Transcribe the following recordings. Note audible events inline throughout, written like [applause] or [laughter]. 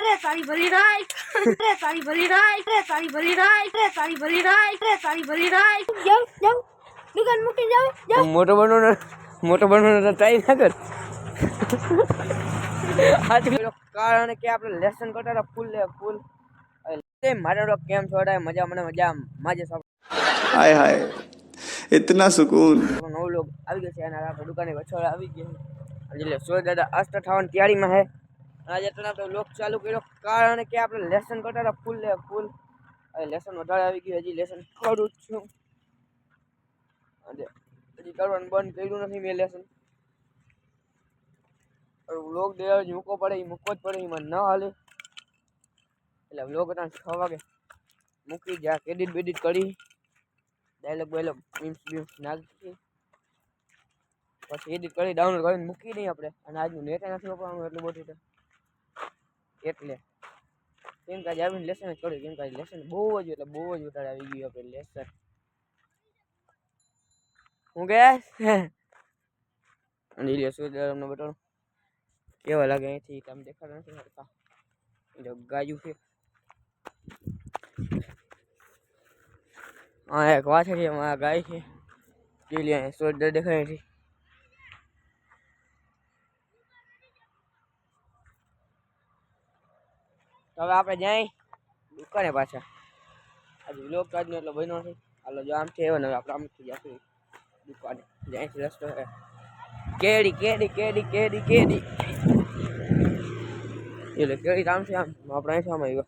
અરે તારી ભરી રાઈ અરે તારી ભરી રાઈ અરે તારી ભરી રાઈ અરે તારી ભરી રાઈ અરે તારી ભરી રાઈ જાવ જાવ દુકાન મૂકી જાવ જાવ મોટો બનવાનો મોટો બનવાનો ટ્રાય ના કર આજ કારણ કે આપણે લેસન કરતા હતા ફૂલ લે ફૂલ એ મારે તો કેમ છોડાય મજા મને મજા માજે સબ हाय हाय इतना सुकून નવો લોક આવી ગયો છે અને આપણે દુકાને વછોડ આવી ગયો છે એટલે સૂર્ય દાદા અસ્ત થવાની તૈયારીમાં છે આજે તો લોક ચાલુ કર્યો, કારણ કે આપણે લેસન હતા ફૂલ લે ફૂલ હવે લેસન વધારે આવી ગયું હજી લેસન કરું છું. અને હજી કરવાનું બંધ કર્યું નથી મેં લેસન વ્લોગ દેવા મૂકવો પડે, એ મૂકવો જ પડે, એમાં ન હાલે. એટલે વ્લોગ હતા છ વાગે મૂકી જા એડિટ બેડિટ કરી. ડાયલોગ બાયલોગ બીમ્સ બીમ્સ નાખી. પછી એડિટ કરી ડાઉનલોડ કરીને મૂકી દઈએ આપણે. અને આજનું નેટ નથી વાપરવાનું એટલું બધું એટલે કેમ કે આજે આવીને લેસન જ કેમ કે લેસન બહુ જ, એટલે બહુ જ વધારે આવી ગયું આપણે લેસન. હું કે? અને લે શું તમને બતાવું? કેવા લાગે અહીંથી? તમે દેખાડો નથી કરતા જો ગાયું છે. હા એક વાત છે અમારા ગાય છે. અહીંયા સોલ્ડર દેખાય છે હવે આપણે જાય દુકાને પાછા. આજે વ્લોગ તો આજનો એટલો બન્યો છે. હાલો જો આમ છે ને હવે આપણે આમથી જશું દુકાને. જાય રસ્તો કેડી કેડી કેડી કેડી કેડી. એટલે કેડી આમ છે આમ. આપણે અહીં આમ આવ્યો.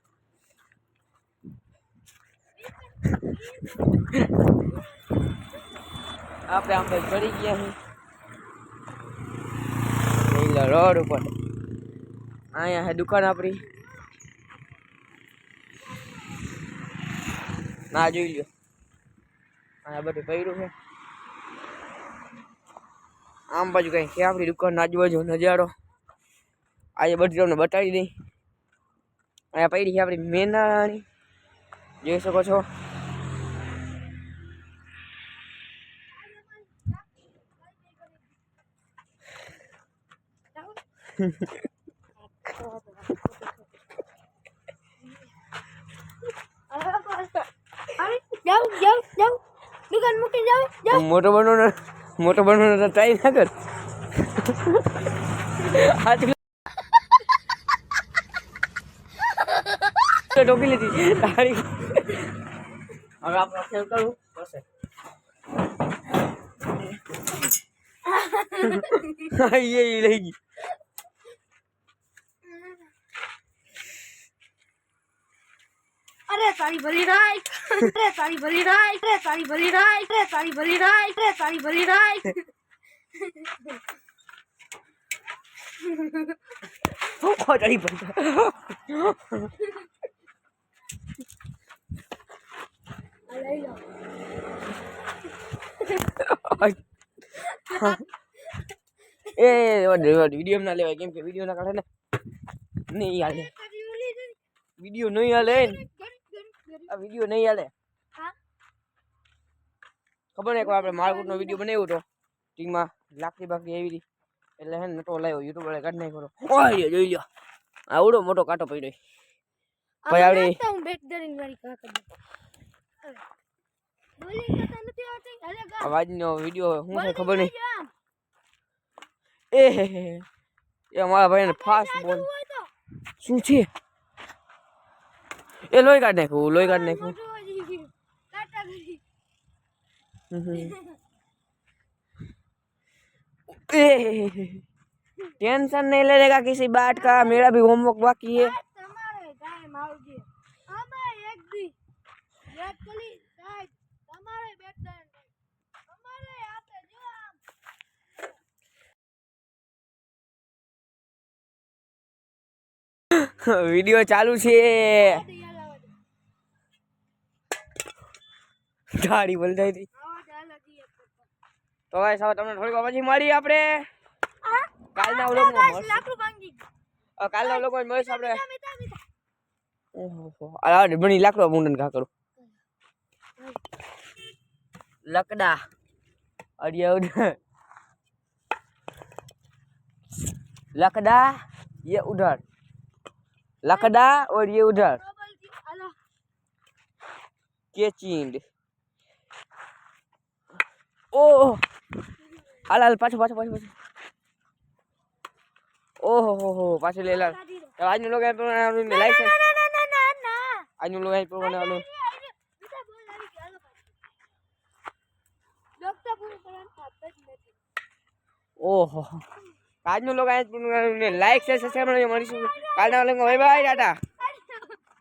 આપણે આમ ભાઈ ચડી ગયા છીએ. રોડ ઉપર. અહીંયા દુકાન આપણી. ના, જોઈ લ્યો. આ બધું કર્યું છે. આમ બાજુ કઈ છે આપણી દુકાન આજુબાજુ નજારો. આજે બધી તમને બતાવી દઈ. અહીંયા પડી છે આપણી મેનાળાની જોઈ શકો છો. જાવ જાવ દુકાન મૂકી જાવ જાવ મોટો બનવાનો મોટો બનવાનો ટ્રાય ના કર. ટોપી લીધી. તારી. હવે આપણે ખેલ કરવું બસ [laughs] એ લઈ ગઈ અરે તારી ભરી રાઈ અરે તારી ભરી રાઈ અરે તારી ભરી રાઈ અરે તારી ભરી રાઈ અરે તારી ભરી રાઈ ચડી પડતા એ વીડિયો ના લેવાય કેમ કે વીડિયો ના કાઢે ને નહીં હાલે વીડિયો નહીં હાલે આ વીડિયો નહીં હાલે. ખબર નહીં આપણે માર્કેટનો વીડિયો બનાવ્યો હતો ટીમમાં લાકડી બાકડી આવી હતી. એટલે હે નટો લાવ્યો યુટ્યુબ વાળા કાઢ નાખ્યો ઓય જોઈ લ્યો. આવડો મોટો કાંટો પડ્યો. ભાઈ આવડે. હું બેટ મારી કાકા અવાજનો વીડિયો શું છે ખબર નહીં. એ. એ મારા ભાઈને ફાસ્ટ બોલ. શું છે? એ લોહી કાઢ નાખ્યું લોહી કાઢ નાખ્યું મોટું હોય છે. કાટા કરી टेंशन नहीं लेगा किसी बात का मेरा भी होमवर्क बाकी है તમારે ગાય માવજી [laughs] ગાડી બોલતા હતી આવા ચાલે દી તો ભાઈ સાહેબ તમને થોડીક વાર પછી મળી આપણે આ કાલના વ્લોગમાં મળશું લાકડું ભાંગી અ, કાલના વ્લોગમાં મળીશું આપણે મીઠા મીઠા ઓહો આ બની લાકડો મુંડન ઘા કરું લકડા અડિયા ઉધર લકડા ये उधर लकड़ा और ये उधर ડબલ ઓહો. હાલ હાલ પાછો પાછો પાછો પાછો. ઓહો હો હો પાછો લઈ લાલ. આજનું લોગ આપ્યો આવડું લાઈસન્સ આજનું લોગ આપ્યો મને આવડું ઓહો આજનું લોગ આપ્યું લાઈક છે સબસ્ક્રાઈબ મળીશું. કાલના લોગ બાય બાય ટાટા.